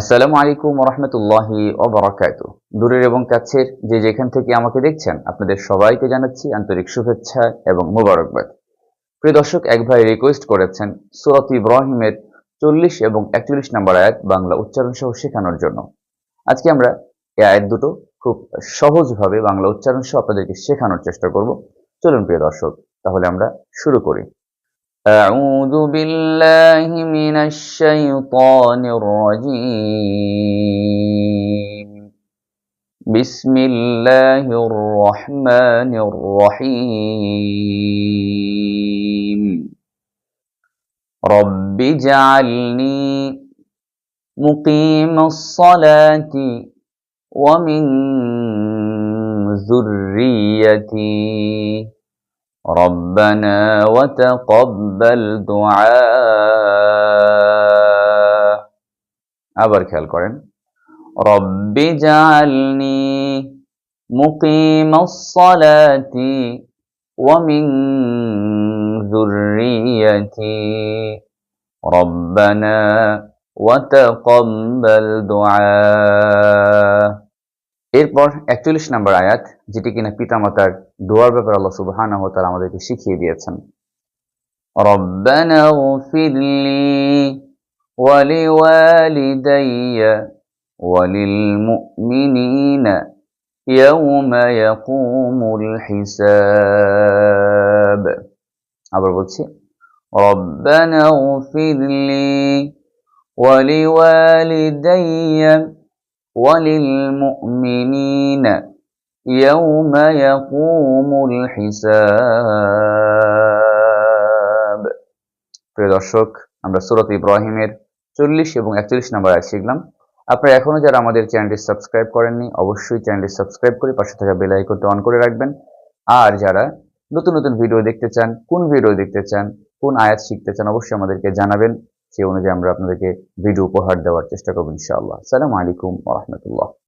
আসসালামু আলাইকুম রহমতুল্লাহি ওবরাকাত দূরের এবং কাছের যে যেখান থেকে আমাকে দেখছেন, আপনাদের সবাইকে জানাচ্ছি আন্তরিক শুভেচ্ছা এবং মোবারকবাদ। প্রিয় দর্শক, এক ভাই রিকোয়েস্ট করেছেন সুরত ইব্রাহিমের চল্লিশ এবং একচল্লিশ নম্বর আয়াত বাংলা উচ্চারণ সহ শেখানোর জন্য। আজকে আমরা এই আয়াত দুটো খুব সহজভাবে বাংলা উচ্চারণ সহ আপনাদেরকে শেখানোর চেষ্টা করব। চলুন প্রিয় দর্শক, তাহলে আমরা শুরু করি। أعوذ بالله من الشيطان الرجيم. بسم الله الرحمن الرحيم. رب اجعلني مقيم الصلاة ومن ذريتي ربنا وتقبل دعاء আবার খেয়াল করেন رب اجعلني مقيم الصلاة ومن ذريتي ربنا وتقبل دعاء এরপর একচল্লিশ নম্বর আয়াত যেটি কিনা পিতামাতার দোয়ার ব্যাপারে আল্লাহ সুবহানাহু ওয়া তাআলা আমাদেরকে শিখিয়ে দিয়েছেন ربنا اغفر لي ولوالدي وللمؤمنين يوم يقوم الحساب আবার বলছি ربنا اغفر لي ولوالدي وللمؤمنين يوم يقوم الحساب প্রিয় দর্শক আমরা সুরত ইব্রাহিমের চল্লিশ এবং একচল্লিশ নম্বর আয় শিখলাম আপনারা এখনো যারা আমাদের চ্যানেলটি সাবস্ক্রাইব করেননি অবশ্যই চ্যানেলটি সাবস্ক্রাইব করে পাশে থাকা বেল আইকনটি অন করে রাখবেন আর যারা নতুন নতুন ভিডিও দেখতে চান কোন ভিডিও দেখতে চান কোন আয়াত শিখতে চান অবশ্যই আমাদেরকে জানাবেন সেই অনুযায়ী আমরা আপনাদেরকে ভিডিও উপহার দেওয়ার চেষ্টা করব ইনশাআল্লাহ। সালাম আলাইকুম রহমতুল্লাহ।